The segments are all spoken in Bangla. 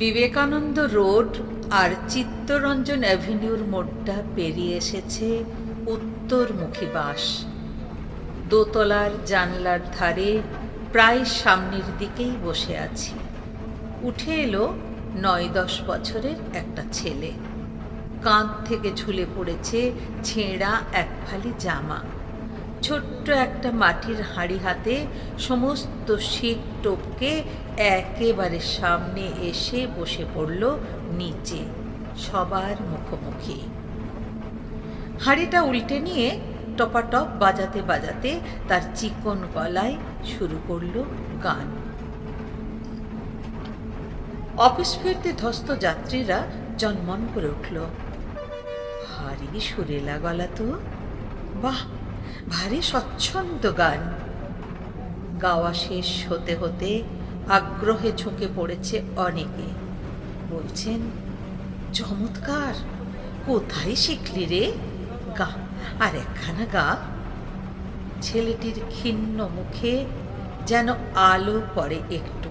বিবেকানন্দ রোড আর চিত্তরঞ্জন অ্যাভিনিউর মোড়টা পেরিয়ে এসেছে উত্তরমুখী বাস। দোতলার জানলার ধারে প্রায় সামনের দিকেই বসে আছি। উঠে এলো নয় দশ বছরের একটা ছেলে। কাঁধ থেকে ঝুলে পড়েছে ছেঁড়া এক ফালি জামা। ছোট্ট একটা মাটির হাঁড়ি হাতে সমস্ত শীত টোপকে একেবারে সামনে এসে বসে পড়ল নিচে, সবার মুখোমুখি। হাঁড়িটা উল্টে নিয়ে টপাটপ বাজাতে বাজাতে তার চিকন গলায় শুরু করল গান। অফিস ফিরতে ধস্ত যাত্রীরা জন্মন করে উঠল। ভারী সুরেলা গলা তো, বাহ! ভারী স্বচ্ছন্দ গান। গাওয়া শেষ হতে হতে আগ্রহে ঝুঁকে পড়েছে অনেকে। বলছেন, চমৎকার! কোথায় শিখলি রে গা? আর একখানা গা? ছেলেটির ক্ষীণ মুখে যেন আলো পড়ে একটু।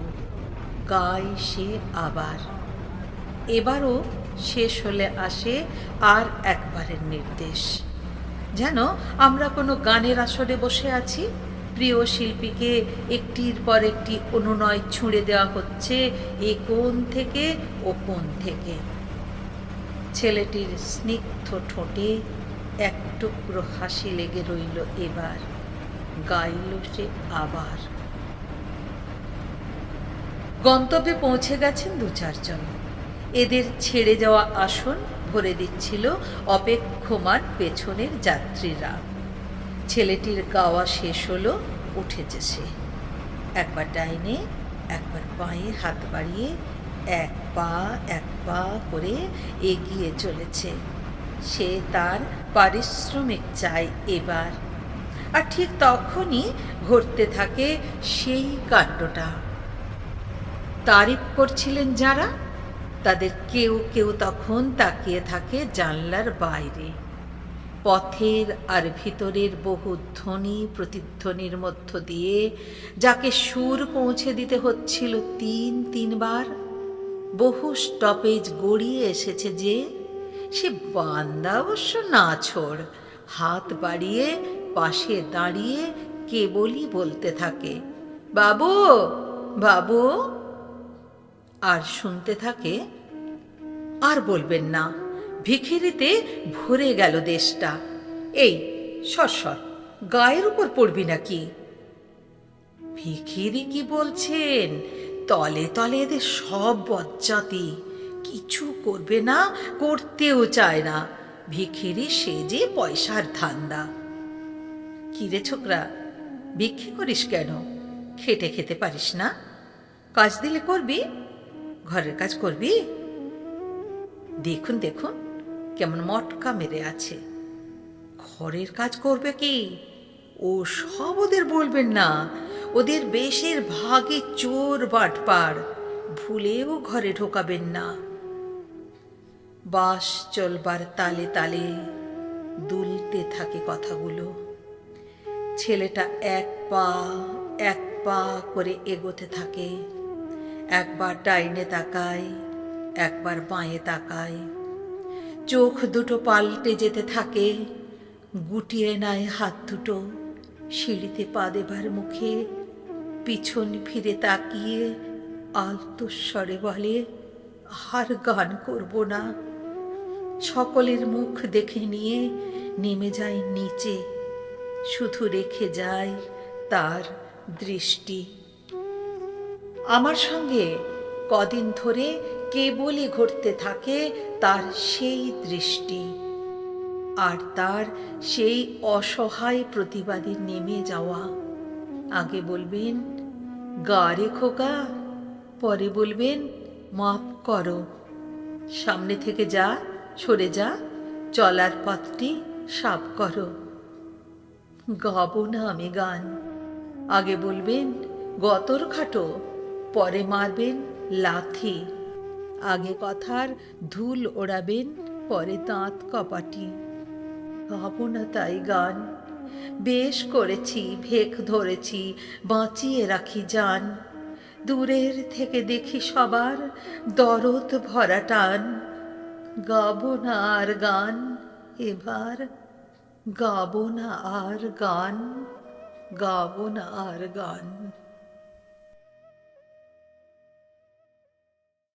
গায় সে আবার। এবারও শেষ হলে আসে আর একবারের নির্দেশ। যেন আমরা কোনো গানের আসরে বসে আছি। প্রিয় শিল্পীকে একটির পর একটি অনুনয় ছুঁড়ে দেওয়া হচ্ছে এ কোণ থেকে, ও কোণ থেকে। ছেলেটির স্নিগ্ধ ঠোঁটে এক টুকরো হাসি লেগে রইল এবার, গাইল সে আবার। গন্তব্যে পৌঁছে গেছেন দু চারজন এদের ছেড়ে যাওয়া আসন ভরে দিচ্ছিল অপেক্ষমান পেছনের যাত্রীরা। ছেলেটির গাওয়া শেষ হলো, উঠেছে সে। একবার ডাইনে, একবার পায়ে হাত বাড়িয়ে এক পা এক পা করে এগিয়ে চলেছে। সে তার পারিশ্রমিক চাই এবার। আর ঠিক তখনই ঘটতে থাকে সেই কাণ্ডটা। তারিফ করছিলেন যারা তাদের কেউ কেউ তখন তাকিয়ে থাকে জানলার বাইরে। পথের আর ভিতরের বহু ধ্বনি প্রতিধ্বনির মধ্য দিয়ে যাকে সুর পৌঁছে দিতে হচ্ছিল তিন তিনবার, বহু স্টপেজ গড়িয়ে এসেছে যে সে বান্দা অবশ্য না ছোড় হাত বাড়িয়ে, পাশে দাঁড়িয়ে কেবলই বলতে থাকে, বাবু বাবু। আর শুনতে থাকে, আর বলবেন না, ভিখিরিতে ভরে গেল দেশটা। এই, সর গায়ের উপর পড়বি নাকি? ভিখিরি কি বলছেন? তলে তলে এদের সব বজ্জাতি কিছু করবে না, করতেও চায় না। ভিখিরি সেজে পয়সার ধান্দা। কিরে ছোকরা ভিক্ষে করিস কেন? খেটে খেতে পারিস না? কাজ দিলে করবি? ঘরের কাজ করবি? দেখুন দেখুন, কেমন মটকা মেরে আছে। ঘরের কাজ করবে কি? ও সব ওদের বলবেন না। ওদের বেশের ভাগে চোর বাটপার। ভুলেও ঘরে ঢোকাবেন না। বাস চলবার তালে তালে দুলতে থাকে কথাগুলো। ছেলেটা এক পা এক পা করে এগোতে থাকে। একবার ডাইনে তাকাই, একবার বাঁয়ে তাকাই। চোখ দুটো পাল্টে যেতে থাকে, গুটিয়ে নেয় হাত দুটো সিঁড়িতে পা দেবার মুখে। পিছন ফিরে তাকিয়ে আলতস্বরে বলে, আর গান করব না। সকলের মুখ দেখে নিয়ে নেমে যায় নিচে। শুধু রেখে যায় তার দৃষ্টি। আমার সঙ্গে কদিন ধরে কেবলই ঘটতে থাকে তার সেই দৃষ্টি আর তার সেই অসহায় প্রতিবাদী নেমে যাওয়া। আগে বলবেন গা রে খোকা। পরে বলবেন, মাফ করো। সামনে থেকে যা, সরে যা, চলার পথটি সাফ করো। গাবো না আমি গান। আগে বলবেন, গতর খাটো পরে মারবেন লাথি। আগে কথার ধুল ওড়াবেন, পরে দাঁত কপাটি। গাবো তাই গান। বেশ করেছি, ভেক ধরেছি, বাঁচিয়ে রাখি যান দূরের থেকে দেখি সবার দরদ ভরা টান। গাবো না আর গান, এবার গাবো না আর গান, গাবো না আর গান।